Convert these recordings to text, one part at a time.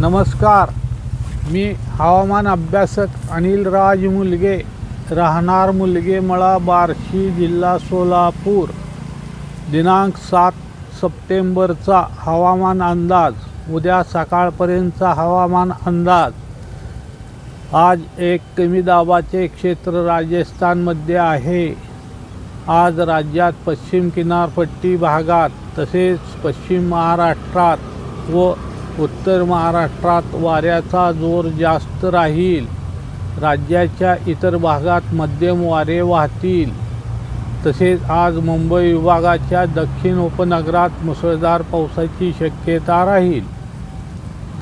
नमस्कार. मी हवामान अभ्यासक अनिल राज मुलगे राहणार मुलगे मळा बार्शी जिल्हा सोलापूर. दिनांक सात सप्टेंबरचा हवामान अंदाज उद्या सकाळपर्यंतचा हवामान अंदाज. आज एक कमी दाबाचे क्षेत्र राजस्थानमध्ये आहे. आज राज्यात पश्चिम किनारपट्टी भागात तसेच पश्चिम महाराष्ट्रात व उत्तर महाराष्ट्रात वाऱ्याचा जोर जास्त राहील. राज्याच्या इतर भागात मध्यम वारे वाहतील. तसेच आज मुंबई विभागाच्या दक्षिण उपनगरात मुसळधार पावसाची शक्यता राहील.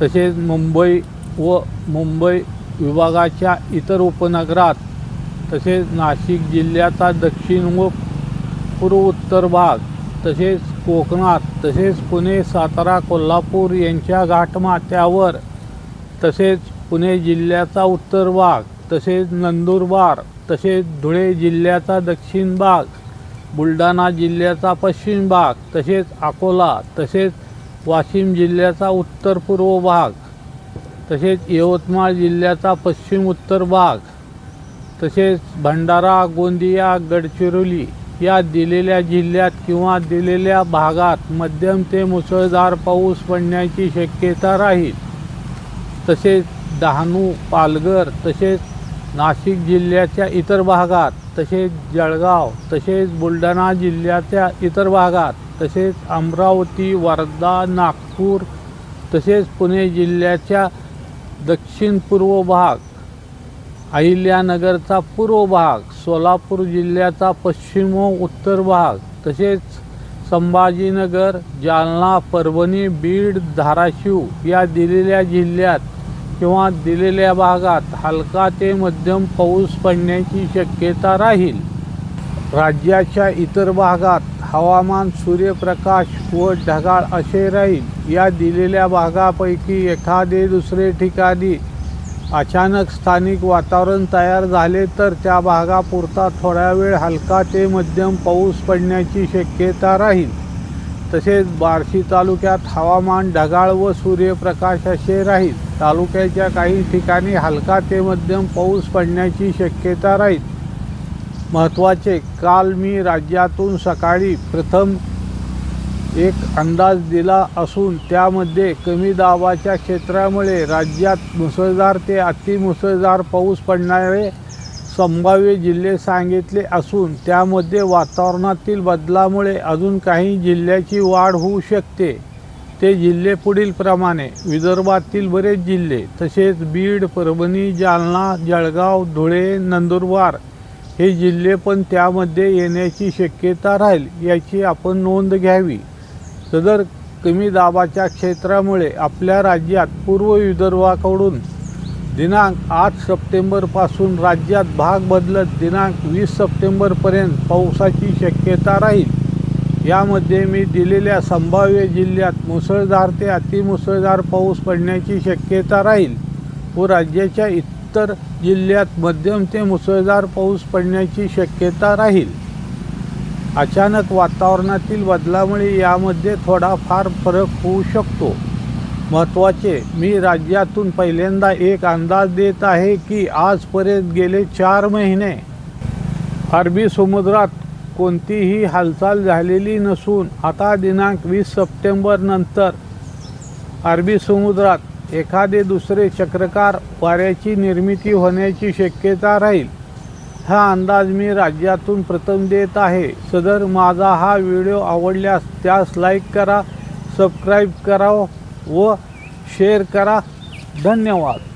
तसेच मुंबई व मुंबई विभागाच्या इतर उपनगरात तसेच नाशिक जिल्ह्याचा दक्षिण व पूर्व उत्तर भाग तसेच कोकणात तसेच पुणे सातारा कोल्हापूर यांच्या घाटमाथ्यावर तसेच पुणे जिल्ह्याचा उत्तर भाग तसेच नंदुरबार तसेच धुळे जिल्ह्याचा दक्षिण भाग बुलढाणा जिल्ह्याचा पश्चिम भाग तसेच अकोला तसेच वाशिम जिल्ह्याचा उत्तर पूर्व भाग तसेच यवतमाळ जिल्ह्याचा पश्चिम उत्तर भाग तसेच भंडारा गोंदिया गडचिरोली या दिलेल्या जिल्ह्यात किंवा दिलेल्या भागात मध्यम ते मुसळधार पाऊस पडण्याची शक्यता राहील. तसेच डहाणू पालघर तसेच नाशिक जिल्ह्याच्या इतर भागात तसेच जळगाव तसेच बुलढाणा जिल्ह्याच्या इतर भागात तसेच अमरावती वर्धा नागपूर तसेच पुणे जिल्ह्याच्या दक्षिण पूर्व भाग अहिल्यानगरचा पूर्व भाग सोलापूर जिल्ह्याचा पश्चिम व उत्तर भाग तसेच संभाजीनगर जालना परभणी बीड धाराशिव या दिलेल्या जिल्ह्यात किंवा दिलेल्या भागात हलका ते मध्यम पाऊस पडण्याची शक्यता राहील. राज्याच्या इतर भागात हवामान सूर्यप्रकाश व ढगाळ असे राहील. या दिलेल्या भागापैकी एखादे दुसरे ठिकाणी अचानक स्थानिक वातावरण तयार झाले तर त्या भागापुरता थोडा वेळ हलका ते मध्यम पाऊस पडण्याची शक्यता राहील. तसेच बार्शी तालुक्यात हवामान ढगाळ व सूर्यप्रकाश असे राहील. तालुक्याच्या काही ठिकाणी हलका ते मध्यम पाऊस पडण्याची शक्यता राहील. महत्त्वाचे काल मी राज्यातून सकाळी प्रथम एक अंदाज दिला असून त्यामध्ये कमी दाबाच्या क्षेत्रामुळे राज्यात मुसळधार ते अतिमुसळधार पाऊस पडणारे संभाव्य जिल्हे सांगितले असून त्यामध्ये वातावरणातील बदलामुळे अजून काही जिल्ह्याची वाढ होऊ शकते. ते जिल्हे पुढीलप्रमाणे विदर्भातील बरेच जिल्हे तसेच बीड परभणी जालना जळगाव धुळे नंदुरबार हे जिल्हे पण त्यामध्ये येण्याची शक्यता राहील याची आपण नोंद घ्यावी. सदर कमी दाबाच्या क्षेत्रामुळे आपल्या राज्यात पूर्व विदर्भाकडून दिनांक आठ सप्टेंबरपासून राज्यात भाग बदलत दिनांक वीस सप्टेंबरपर्यंत पावसाची शक्यता राहील. यामध्ये मी दिलेल्या संभाव्य जिल्ह्यात मुसळधार ते अतिमुसळधार पाऊस पडण्याची शक्यता राहील. व राज्याच्या इतर जिल्ह्यात मध्यम ते मुसळधार पाऊस पडण्याची शक्यता राहील. अचानक वातावरणातील बदलामुळे यामध्ये थोडाफार फरक होऊ शकतो. महत्त्वाचे मी राज्यातून पहिल्यांदा एक अंदाज देत आहे की आजपर्यंत गेले चार महिने. अरबी समुद्रात कोणतीही हालचाल झालेली नसून आता दिनांक वीस सप्टेंबर नंतर अरबी समुद्रात एखादे दुसरे चक्रकार वाऱ्याची निर्मिती होण्याची शक्यता राहील. हा अंदाज मी राज्यातून प्रथम देत आहे. सदर माझा हा व्हिडिओ आवडल्यास त्यास लाईक करा सबस्क्राईब करा व शेअर करा. धन्यवाद.